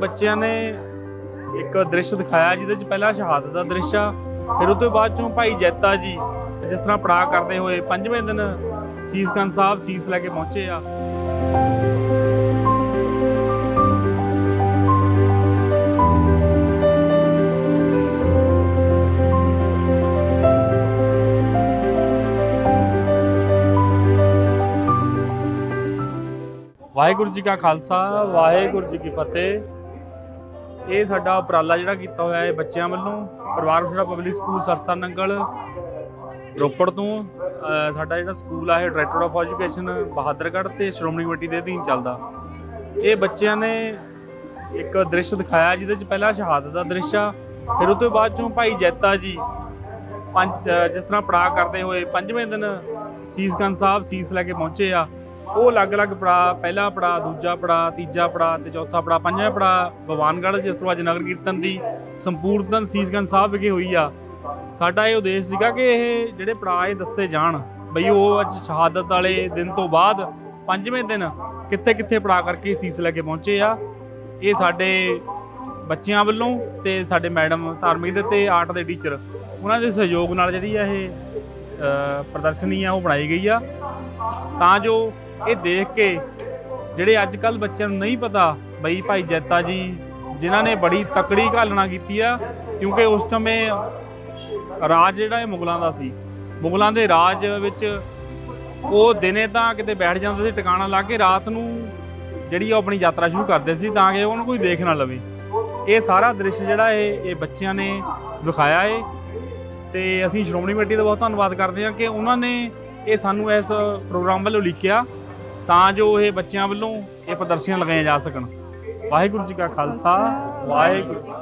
ਬੱਚਿਆਂ ਨੇ ਇੱਕ ਦ੍ਰਿਸ਼ ਦਿਖਾਇਆ ਜਿਹਦੇ ਚ ਪਹਿਲਾਂ ਸ਼ਹਾਦਤ ਦਾ ਦ੍ਰਿਸ਼ ਆ, ਫਿਰ ਉਹ ਤੋਂ ਬਾਅਦ ਚੋਂ ਭਾਈ ਜੈਤਾ ਜੀ, ਜਿਸ ਤਰ੍ਹਾਂ ਪੜਾਅ ਕਰਦੇ ਹੋਏ ਪੰਜਵੇਂ ਦਿਨ ਸੀਸਗੰਜ ਸਾਹਿਬ ਸੀਸ ਲੈ ਕੇ ਪਹੁੰਚੇ ਆ। ਵਾਹਿਗੁਰੂ ਜੀ ਕਾ ਖਾਲਸਾ, ਵਾਹਿਗੁਰੂ ਜੀ ਕੀ ਫਤਿਹ। ਇਹ ਸਾਡਾ ਉਪਰਾਲਾ ਜਿਹੜਾ ਕੀਤਾ ਹੋਇਆ ਹੈ ਬੱਚਿਆਂ ਵੱਲੋਂ, ਪਰਿਵਾਰ ਵਿਛੜਾ ਪਬਲਿਕ ਸਕੂਲ ਸਰਸਾ ਨੰਗਲ, ਰੋਪੜ ਤੋਂ ਸਾਡਾ ਜਿਹੜਾ ਸਕੂਲ ਆ ਇਹ ਡਾਇਰੈਕਟਰ ਆਫ ਐਜੂਕੇਸ਼ਨ ਬਹਾਦਰਗੜ੍ਹ ਤੇ ਸ਼੍ਰੋਮਣੀ ਕਮੇਟੀ ਦੇ ਅਧੀਨ ਚੱਲਦਾ। ਇਹ ਬੱਚਿਆਂ ਨੇ ਇੱਕ ਦ੍ਰਿਸ਼ ਦਿਖਾਇਆ ਜਿਹਦੇ ਚ ਪਹਿਲਾ ਸ਼ਹਾਦਤ ਦਾ ਦ੍ਰਿਸ਼ ਆ, ਫਿਰ ਉਹ ਤੋਂ ਬਾਅਦ ਚੋਂ ਭਾਈ ਜੈਤਾ ਜੀ ਪੰਜ ਜਿਸ ਤਰ੍ਹਾਂ ਪੜਾਅ ਕਰਦੇ ਹੋਏ ਪੰਜਵੇਂ ਦਿਨ ਸੀਸਗੰਜ ਸਾਹਿਬ ਸੀਸ ਲੈ ਕੇ ਪਹੁੰਚੇ ਆ ਉਹ ਅਲੱਗ-ਅਲੱਗ ਪੜਾ, ਪਹਿਲਾ ਪੜਾ, ਦੂਜਾ ਪੜਾ, ਤੀਜਾ ਪੜਾ ਤੇ ਚੌਥਾ ਪੜਾ, ਪੰਜਵਾਂ ਪੜਾ ਭਗਵਾਨਗੜ੍ਹ, ਜਿਸ ਤੋਂ ਅੱਜ ਨਗਰ ਕੀਰਤਨ ਦੀ ਸੰਪੂਰਨਤਾ ਸੀਸਗੰਜ ਸਾਹਿਬ ਵਿਖੇ ਹੋਈ ਆ। ਸਾਡਾ ਇਹ ਉਦੇਸ਼ ਸੀਗਾ ਕਿ ਇਹ ਜਿਹੜੇ ਪੜਾ ਇਹ ਦੱਸੇ ਜਾਣ ਬਈ ਉਹ ਅੱਜ ਸ਼ਹਾਦਤ ਵਾਲੇ ਦਿਨ ਤੋਂ ਬਾਅਦ ਪੰਜਵੇਂ ਦਿਨ ਕਿੱਥੇ-ਕਿੱਥੇ ਪੜਾ ਕਰਕੇ ਸੀਸ ਲੈ ਕੇ ਪਹੁੰਚੇ ਆ। ਇਹ ਸਾਡੇ ਬੱਚਿਆਂ ਵੱਲੋਂ ਤੇ ਸਾਡੇ ਮੈਡਮ ਧਾਰਮਿਕ ਦੇ ਤੇ ਆਰਟ ਦੇ ਟੀਚਰ, ਉਹਨਾਂ ਦੇ ਸਹਿਯੋਗ ਨਾਲ ਜਿਹੜੀ ਆ ਇਹ ਪ੍ਰਦਰਸ਼ਨੀ ਆ ਉਹ ਬਣਾਈ ਗਈ ਆ। ਤਾਂ ਜੋ ਇਹ ਦੇਖ ਕੇ ਜਿਹੜੇ ਅੱਜ ਕੱਲ ਬੱਚਿਆਂ ਨੂੰ ਨਹੀਂ ਪਤਾ ਬਈ ਭਾਈ ਜੈਤਾ ਜੀ, ਜਿਨ੍ਹਾਂ ਨੇ ਬੜੀ ਤਕੜੀ ਘਾਲਣਾ ਕੀਤੀ ਆ, ਕਿਉਂਕਿ ਉਸ ਸਮੇਂ ਰਾਜ ਜਿਹੜਾ ਇਹ ਮੁਗਲਾਂ ਦਾ ਸੀ। ਮੁਗਲਾਂ ਦੇ ਰਾਜ ਵਿੱਚ ਉਹ ਦਿਨੇ ਤਾਂ ਕਿਤੇ ਬੈਠ ਜਾਂਦੇ ਸੀ, ਟਿਕਾਣਾ ਲਾ ਕੇ ਰਾਤ ਨੂੰ ਜਿਹੜੀ ਉਹ ਆਪਣੀ ਯਾਤਰਾ ਸ਼ੁਰੂ ਕਰਦੇ ਸੀ ਤਾਂ ਕਿ ਉਹਨੂੰ ਕੋਈ ਦੇਖ ਨਾ ਲਵੇ। ਇਹ ਸਾਰਾ ਦ੍ਰਿਸ਼ ਜਿਹੜਾ ਇਹ ਇਹ ਬੱਚਿਆਂ ਨੇ ਵਿਖਾਇਆ ਏ। ਤੇ ਅਸੀਂ ਸ਼੍ਰੋਮਣੀ ਕਮੇਟੀ ਦਾ ਬਹੁਤ ਧੰਨਵਾਦ ਕਰਦੇ ਹਾਂ ਕਿ ਉਹਨਾਂ ਨੇ ਇਹ ਸਾਨੂੰ ਇਸ ਪ੍ਰੋਗਰਾਮ ਵੱਲੋਂ ਲਿਖਿਆ। ਤਾਂ ਜੋ ਇਹ ਬੱਚਿਆਂ ਵੱਲੋਂ ਇਹ ਪ੍ਰਦਰਸ਼ਨੀਆਂ ਲਗਾਈਆਂ ਜਾ ਸਕਣ। ਵਾਹਿਗੁਰੂ ਜੀ ਕਾ ਖਾਲਸਾ, ਵਾਹਿਗੁਰੂ ਜੀ